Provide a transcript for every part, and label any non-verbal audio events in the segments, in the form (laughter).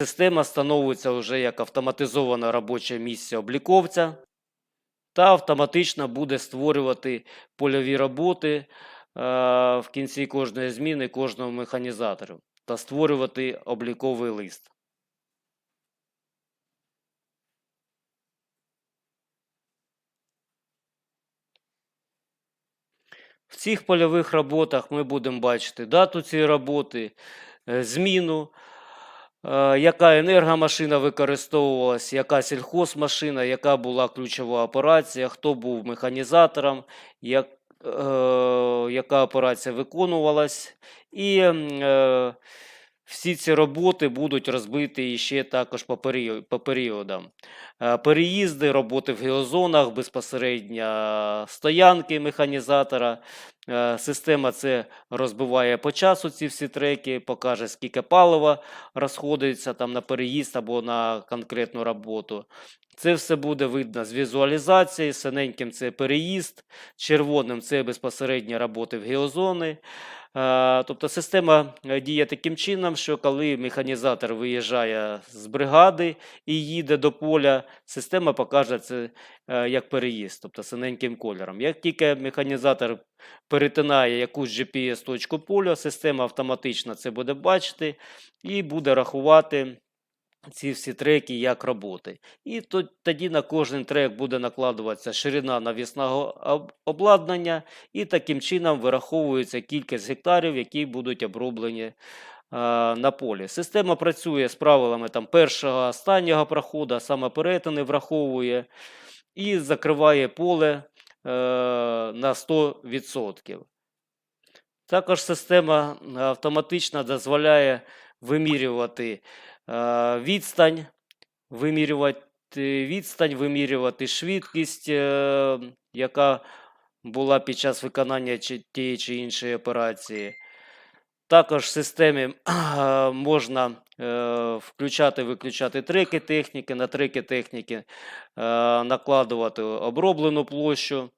Система встановлюється вже як автоматизоване робоче місце обліковця та автоматично буде створювати польові роботи е, в кінці кожної зміни кожного механізатору та створювати обліковий лист. В цих польових роботах ми будемо бачити дату цієї роботи, е, зміну, яка енергомашина використовувалась, яка сільхозмашина, яка була ключова операція, хто був механізатором, як, е, яка операція виконувалась. І е, всі ці роботи будуть розбиті ще також по, по періодам. Е, Переїзди, роботи в геозонах, безпосередньо стоянки механізатора. Е, Система це розбиває по часу ці всі треки, покаже, скільки палива розходиться там на переїзд або на конкретну роботу. Це все буде видно з візуалізації. Синеньким це переїзд, червоним це безпосередньо роботи в геозони. Е, Тобто система е, діє таким чином, що коли механізатор виїжджає з бригади і їде до поля, система покаже це е, як переїзд, тобто синеньким кольором. Як тільки механізатор перетинає якусь GPS-точку поля, система автоматично це буде бачити і буде рахувати ці всі треки як роботи. І тоді на кожен трек буде накладуватися ширина навісного обладнання, і таким чином вираховується кількість гектарів, які будуть оброблені е, на полі. Система працює з правилами там, першого, останнього проходу, саме перетини враховує і закриває поле е, на 100%. Також система автоматично дозволяє вимірювати е, відстань, вимірювати відстань, вимірювати швидкість, е, яка була під час виконання тієї чи іншої операції. Також в системі е, (clears throat) можна е, включати, виключати треки техніки, на треки техніки е, накладувати оброблену площу.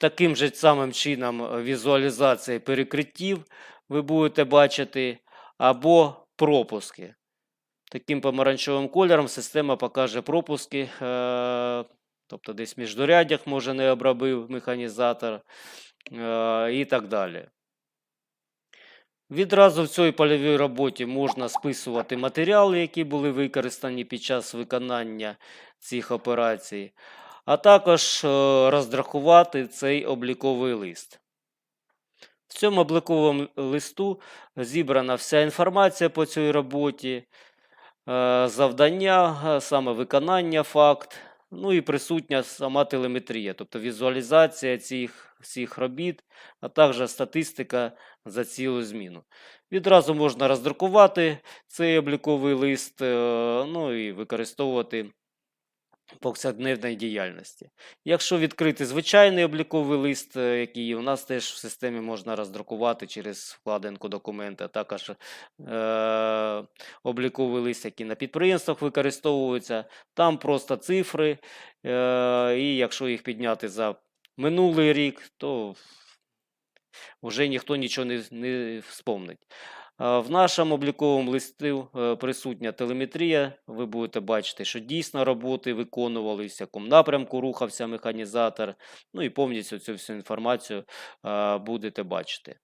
Таким же самим чином е, візуалізація перекриттів ви будете бачити, або пропуски. Таким помаранчевим кольором система покаже пропуски, е, тобто десь в міждуряддях, може, не обробив механізатор е, і так далі. Відразу в цій польовій роботі можна списувати матеріали, які були використані під час виконання цих операцій, а також е, розрахувати цей обліковий лист. В цьому обліковому листу зібрана вся інформація по цій роботі, е, завдання, е, саме виконання факт, ну і присутня сама телеметрія, тобто візуалізація цих всіх робіт, а також статистика за цілу зміну. Відразу можна роздрукувати цей обліковий лист, е, ну і використовувати в повсякденній діяльності. Якщо відкрити звичайний обліковий лист, е, який у нас теж в системі можна роздрукувати через вкладинку документи, а також е, обліковий лист, який на підприємствах використовується, там просто цифри, е, і якщо їх підняти за минулий рік, то вже ніхто нічого не, не вспомнить. В нашому обліковому листі е, присутня телеметрія. Ви будете бачити, що дійсно роботи виконувалися, в якому напрямку рухався механізатор. Ну і повністю цю всю інформацію будете бачити.